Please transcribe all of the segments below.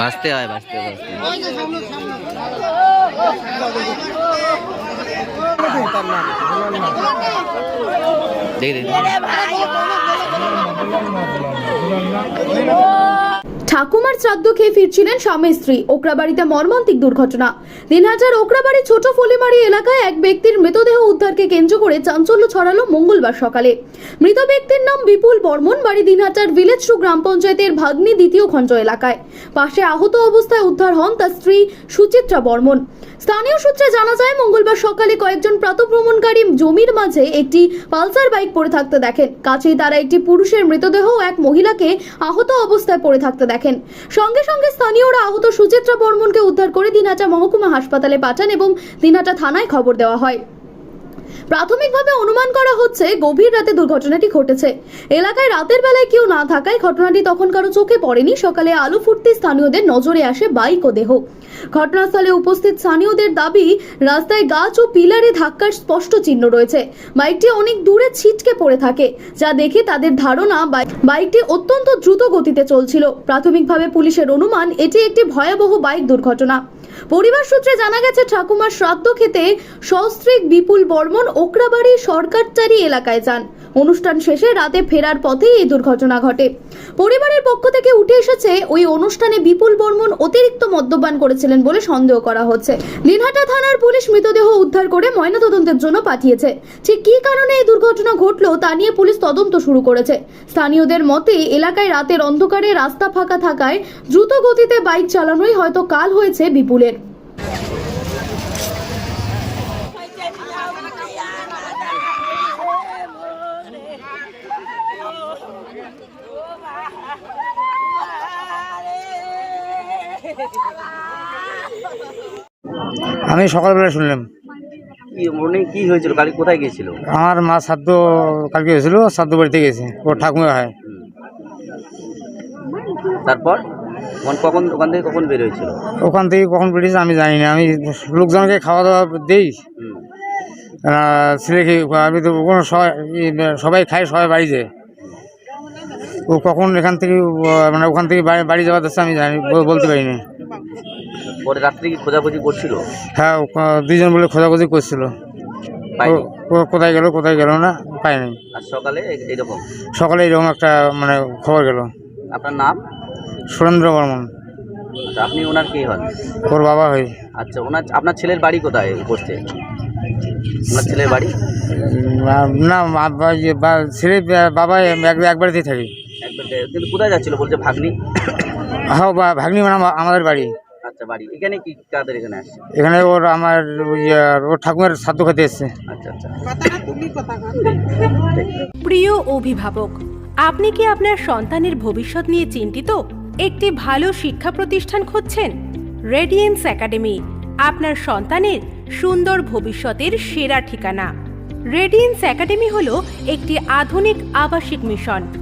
বাঁচতে হয় বাঁচতে বাঁচতে। দেখি দেখি ঠাকুমার শ্রাদ্ধ খেয়ে ফিরছিলেন স্বামী স্ত্রী। ওকরাবাড়িতে মর্মান্তিক দুর্ঘটনা। দিনহাটার ওকরাবাড়ি ছোট ফলিমারি এলাকায় এক ব্যক্তির মৃতদেহ উদ্ধারকে কেন্দ্র করে চাঞ্চল্য ছড়ালো মঙ্গলবার সকালে। মৃত ব্যক্তির নাম বিপুল বর্মন, বাড়ি দিনহাটার ভিলেজ সু গ্রাম পঞ্চায়েতের ভাগ্নি দ্বিতীয় খঞ্জ এলাকায়। পাশে আহত অবস্থায় উদ্ধার হন তার স্ত্রী সুচিত্রা বর্মন। স্থানীয় সূত্রে জানা যায়, মঙ্গলবার সকালে কয়েকজন প্রাতভ্রমণকারী জমির মাঝে একটি পালসার বাইক পড়ে থাকতে দেখেন। কাছেই তারা একটি পুরুষের মৃতদেহ এক মহিলাকে আহত অবস্থায় পড়ে থাকতে দেখেন। সঙ্গে সঙ্গে স্থানীয়রা আহত সুচিত্রা বর্মনকে উদ্ধার করে দিনহাটা মহকুমা হাসপাতালে পাঠান এবং দিনহাটা থানায় খবর দেওয়া হয়। প্রাথমিকভাবে অনুমান করা হচ্ছে গভীর রাতে দুর্ঘটনাটি ঘটেছে। এলাকায় রাতের বেলায় কেউ না থাকায় ঘটনাটি তখন কারও চোখে পড়েনি। সকালে আলু ফুটতে স্থানীয়দের নজরে আসে বাইক ও দেহ। ঘটনাস্থলে উপস্থিত স্থানীয়দের দাবি, রাস্তায় গাছ ও পিলারে ধাক্কার স্পষ্ট চিহ্ন রয়েছে। বাইকটি অনেক দূরে ছিটকে পড়ে থাকে, যা দেখে তাদের ধারণা বাই- বাইকটি অত্যন্ত দ্রুত গতিতে চলছিল। প্রাথমিকভাবে পুলিশের অনুমান, এটি একটি ভয়াবহ বাইক দুর্ঘটনা। পরিবার সূত্রে জানা গেছে, ঠাকুমার শ্রাদ্ধ খেতে সস্ত্রীক বিপুল বর্মন ওকরাবাড়ি সরকারচারি এলাকায় যান। অনুষ্ঠান শেষে রাতে ফেরার পথেই এই দুর্ঘটনা ঘটে। পরিবারের পক্ষ থেকে উঠে এসেছে ওই অনুষ্ঠানে বিপুল বর্মন অতিরিক্ত মদ্যপান করেছিলেন বলে সন্দেহ করা হচ্ছে। দিনহাটা থানার পুলিশ মৃতদেহ উদ্ধার করে ময়নাতদন্তের জন্য পাঠিয়েছে। ঠিক কি কারণে এই দুর্ঘটনা ঘটলো তা নিয়ে পুলিশ তদন্ত শুরু করেছে। স্থানীয়দের মতে, এলাকায় রাতের অন্ধকারে রাস্তা ফাঁকা থাকায় দ্রুত গতিতে বাইক চালানোই হয়তো কাল হয়েছে বিপুলের। আমি সকালবেলা শুনলাম। কি কি হয়েছিল? গাড়ি কোথায় গিয়েছিল? আমার মা শ্রাদ্ধ কালকে হয়েছিল শ্রাদ্ধ বাড়িতে গেছে ও ঠাকুমা হয়। তারপর? কখন ওখান থেকে কখন বের হয়েছিল? ওখান থেকে কখন বেরিয়েছে আমি জানি না। আমি লোকজনকে খাওয়া দাওয়া দিই। ছেলেকে আমি তো কোনো সবাই সবাই খায় সবাই বাড়ি যায়। ও কখন এখান থেকে মানে ওখান থেকে বাড়ি বাড়ি যাওয়া যাচ্ছে আমি জানি বলতে পারি না পরে রাত্রে কি খোঁজাখুঁজি করছিল? হ্যাঁ দুইজন বলে খোঁজাখুঁজি করছিল। কোথায় গেল কোথায় গেল না পাইনি। আর সকালে এইরকম? সকালে এরকম একটা মানে খবর গেল। আপনার নাম? সুরেন্দ্র বর্মন। আচ্ছা আপনি ওনার কে হন? ওর বাবা হয়। আচ্ছা ওনার আপনার ছেলের বাড়ি কোথায় করছে ওনার ছেলের বাড়ি? না ইয়ে ছেলে বাবা এক- এক থাকি। কিন্তু কোথায় যাচ্ছিল? বলছে ভাগ্নি? হ্যাঁ বা- ভাগ্নি মানে আমা- আমাদের বাড়ি। আচ্ছা বাড়ি। এখানে কি কাদের এখানে আসছে? এখানে ওর আমার ওই, ওর ঠাকুরের শ্রাদ্ধ খেতে এসছে। আচ্ছা আচ্ছা। প্রিয় অভিভাবক আপনি কি আপনার সন্তানের ভবিষ্যৎ নিয়ে চিন্তিত? একটি ভালো শিক্ষা প্রতিষ্ঠান খুঁজছেন? রেডিয়েন্স একাডেমি আপনার সন্তানের সুন্দর ভবিষ্যতের সেরা ঠিকানা। রেডিয়েন্স একাডেমি হল একটি আধুনিক আবাসিক মিশন।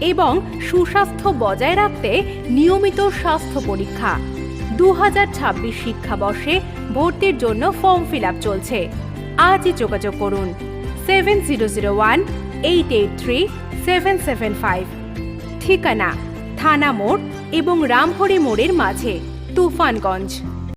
এবং সুস্বাস্থ্য বজায় রাখতে নিয়মিত স্বাস্থ্য পরীক্ষা। দু শিক্ষাবর্ষে ভর্তির জন্য ফর্ম ফিল চলছে। আজই যোগাযোগ করুন। Seven zero zero one, eight eight three, seven seven five. ঠিকানা, থানা মোড় এবং রামহরি মোড়ের মাঝে, তুফানগঞ্জ।